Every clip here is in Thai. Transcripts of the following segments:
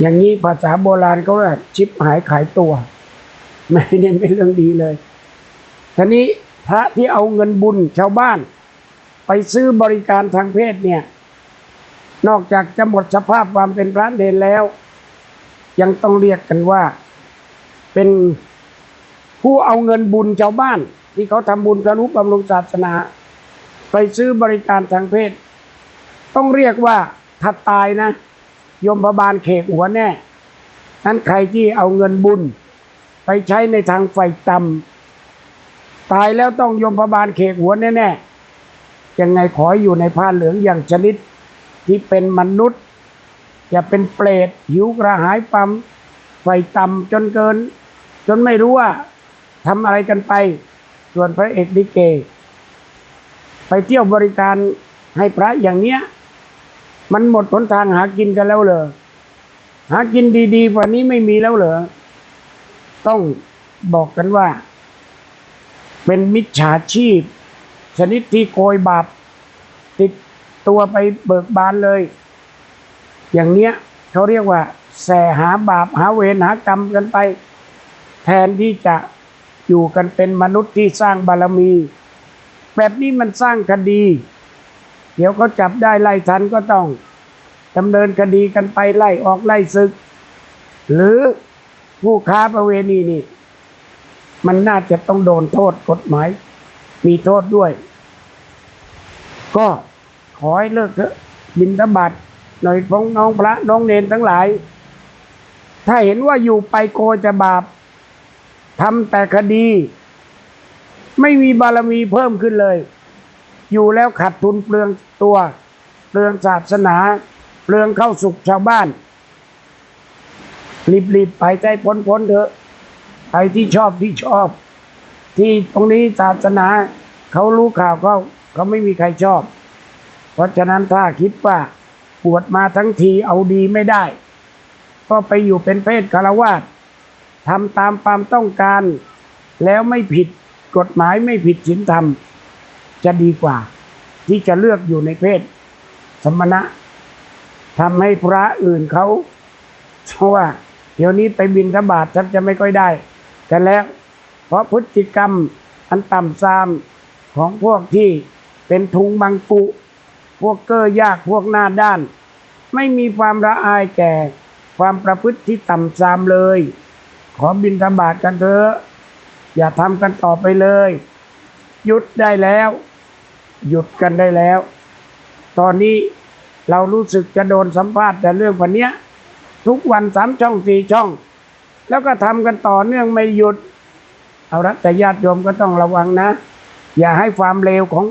อย่างนี้ภาษาโบราณเขาว่าชิปหายขายตัว ไม่ได้เป็นเรื่องดีเลยทีนี้พระที่เอาเงินบุญชาวบ้าน ไปซื้อบริการทางเพศเนี่ย นอกจากจะหมดสภาพความเป็นพระเดนแล้ว ยังต้องเรียกกันว่าเป็นผู้เอาเงินบุญชาวบ้าน ที่เขาทำบุญกรุบำรุงศาสนา ไปซื้อบริการทางเพศ ต้องเรียกว่าถ้าตายนะ ยมพบาลเขกหัวแน่นั้นใครที่เอาเงินบุญ ไปใช้ในทางไฟต่ำตายแล้วต้องยมพบาลเขกหัวแน่ๆยังไงขออยู่ในผ้าเหลืองอย่างชนิดที่เป็นมนุษย์ อย่าเป็นเปรตหิวกระหายปั๊มไฟต่ำจนเกิน จนไม่รู้ว่าทำอะไรกันไป ส่วนพระเอกลิเก ไปเที่ยวบริการให้พระอย่างเนี้ย มันหมดหนทางหากินกันแล้วเหรอหากินดีๆกว่านี้ไม่มีแล้วเหรอต้องบอกกันว่า เป็นมิจฉาชีพ ชนิดที่โกยบาป ติดตัวไปเบิกบานเลย อย่างเนี้ยเขาเรียกว่า แสหาบาปหาเวรหากรรมกันไป แทนที่จะอยู่กันเป็นมนุษย์ที่สร้างบารมี แบบนี้มันสร้างคดี เดี๋ยวเขาจับได้ไล่ทันก็ต้องดำเนินคดีกันไปไล่ออกไล่ศึก หรือผู้ค้าประเวณีนี่ มันน่าจะต้องโดนโทษกฎหมาย มีโทษด้วย ก็ขอให้เลิกเถอะบินทบาทหน่อยพงน้องพระน้องเนนทั้งหลาย ถ้าเห็นว่าอยู่ไปโกจะบาปทำแต่คดี ไม่มีบารมีเพิ่มขึ้นเลย อยู่แล้วขาดทุนเปลืองตัวเปลืองศาสนาเปลืองเข้าสุขชาวบ้าน รีบๆไปใจพ้นๆเถอะไปที่ชอบที่ชอบ ที่ตรงนี้ศาสนาเขารู้ข่าวเขาเขาไม่มีใครชอบ เพราะฉะนั้นถ้าคิดว่าปวดมาทั้งทีเอาดีไม่ได้ ก็ไปอยู่เป็นเพศคารวาสทำตามความต้องการ แล้วไม่ผิดกฎหมายไม่ผิดศีลธรรม จะดีกว่า ที่จะเลือกอยู่ในเพศสมณะทำให้พระอื่นเขาเพราะว่า เดี๋ยวนี้ไปบินทบาทชักจะไม่ค่อยได้ กันแล้ว เพราะพฤติกรรมอันต่ำซามของพวกที่เป็นทุงบังกุ พวกเก้อยากพวกหน้าด้าน ไม่มีความละอายแก่ ความประพฤติที่ต่ำซามเลย ขอบินทบาทกันเถอะ อย่าทำกันต่อไปเลย หยุดได้แล้ว หยุดกันได้แล้ว ตอนนี้เรารู้สึกจะโดนสัมภาษณ์แต่เรื่องวันเนี้ยทุกวันสามช่องสี่ช่อง แล้วก็ทำกันต่อเนื่องไม่หยุด เอาละแต่ญาติโยมก็ต้องระวังนะ อย่าให้ความเลวของ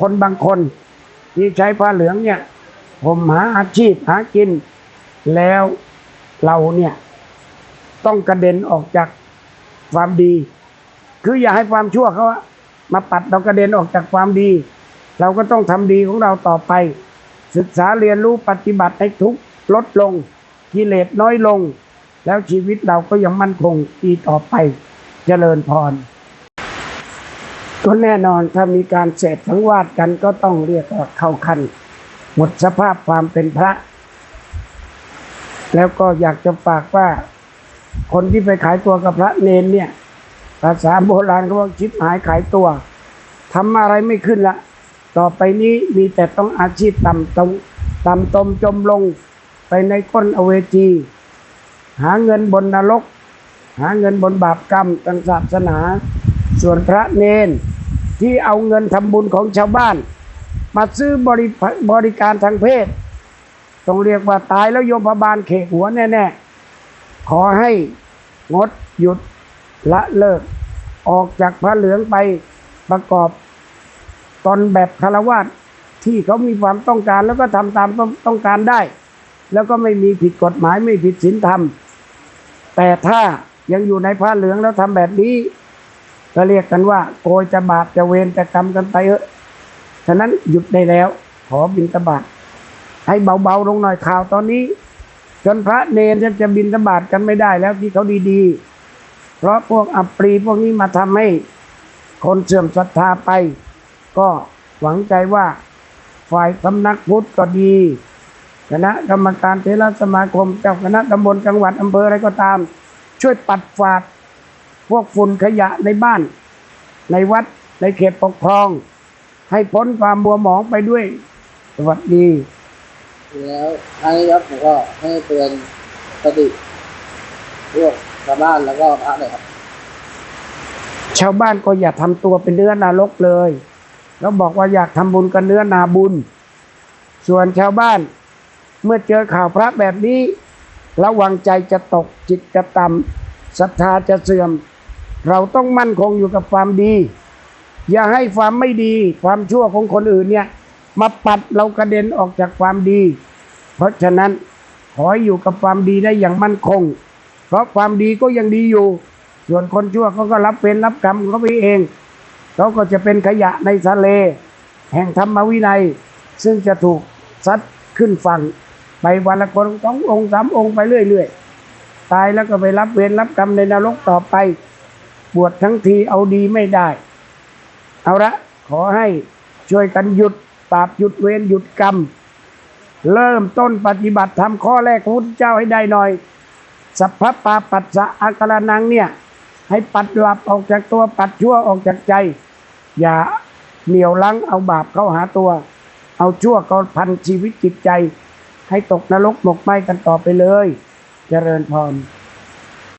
คนบางคน ที่ใช้ผ้าเหลืองเนี่ย ผมหาอาชีพหากิน แล้วเราเนี่ยต้องกระเด็นออกจากความดี คืออย่าให้ความชั่วเขามาปัดเรากระเด็นออกจากความดี เราก็ต้องทำดีของเราต่อไป ศึกษาเรียนรู้ปฏิบัติให้ทุกลดลงกิเลสน้อยลง แล้วชีวิตเราก็ยังมั่นคงดีต่อไปเจริญพรก็แน่นอนถ้ามีการเสดสังวาสกันก็ต้องเรียกว่าเข้าคันหมดสภาพความเป็นพระ แล้วก็อยากจะฝากว่า คนที่ไปขายตัวกับพระเนนเนี่ย ภาษาโบราณเขาว่าชิบหายขายตัวทำอะไรไม่ขึ้นละ ต่อไปนี้มีแต่ต้องอาชีพต่ำตรงต่ำตมจมลงไปในก้นอเวจี หาเงินบนนรก หาเงินบนบาปกรรมทางศาสนา ส่วนพระเนนที่เอาเงินทำบุญของชาวบ้าน มาซื้อบริบริการทางเพศ ต้องเรียกว่าตายแล้วโยมพบาลเขกหัวแน่ๆ ขอให้งดหยุดละเลิก ออกจากพระเหลืองไปประกอบ ตนแบบคารวาสที่เขามีความต้องการแล้วก็ทำตามต้องการได้ แล้วก็ไม่มีผิดกฎหมายไม่ผิดศีลธรรม แต่ถ้ายังอยู่ในผ้าเหลืองแล้วทำแบบนี้ก็เรียกกันว่า โกยจะบาปจะเวรจะกรรมกันไปเถอะฉะนั้นหยุดได้แล้ว ขอบินตบาทให้เบาๆลงหน่อยข่าวตอนนี้ จนพระเนรจะบินตบาทกันไม่ได้แล้วที่เขาดีๆ เพราะพวกอัปรีพวกนี้มาทำให้คนเสื่อมศรัทธาไป ก็หวังใจว่าฝ่ายสำนักพุทธก็ดีคณะกรรมการเทรสมาคมเจ้าคณะตำบลจังหวัดอำเภออะไรก็ตาม ช่วยปัดฝาดพวกฝุ่นขยะในบ้าน ในวัดในเขตปกครอง ให้พ้นความบัวหมองไปด้วย สวัสดีแล้วให้ครับผมก็ให้เตือนสติพวกชาวบ้านแล้วก็พระเลยครับ ชาวบ้านก็อย่าทำตัวเป็นเนื้อนารกเลย แล้วบอกว่าอยากทำบุญกับเนื้อนาบุญ ส่วนชาวบ้าน เมื่อเจอข่าวพระแบบนี้ ระวังใจจะตกจิตจะต่ำศรัทธาจะเสื่อม เราต้องมั่นคงอยู่กับความดี อย่าให้ความไม่ดีความชั่วของคนอื่นเนี่ย มาปัดเรากระเด็นออกจากความดี เพราะฉะนั้นขออยู่กับความดีได้อย่างมั่นคง เพราะความดีก็ยังดีอยู่ ส่วนคนชั่วเขาก็รับเป็นรับกรรมเขาไปเอง เขาก็จะเป็นขยะในทะเล แห่งธรรมวินัย ซึ่งจะถูกซัดขึ้นฝั่ง ไปวันละคนสององค์สามองค์ไปเรื่อยๆ ตายแล้วก็ไปรับเวรรับกรรมในนรกต่อไป บวชทั้งทีเอาดีไม่ได้ เอาละขอให้ช่วยกันหยุดปราบหยุดเวรหยุดกรรม เริ่มต้นปฏิบัติทำข้อแรกของพุทธเจ้าให้ได้หน่อย สัพพปาปัสสะอาการนังเนี่ยให้ปัดหลับออกจากตัวปัดชั่วออกจากใจ อย่าเหนียวลังเอาบาปเข้าหาตัว เอาชั่วก็พันชีวิตจิตใจ ให้ตกนรกหมกไหมกันต่อไปเลย เจริญพร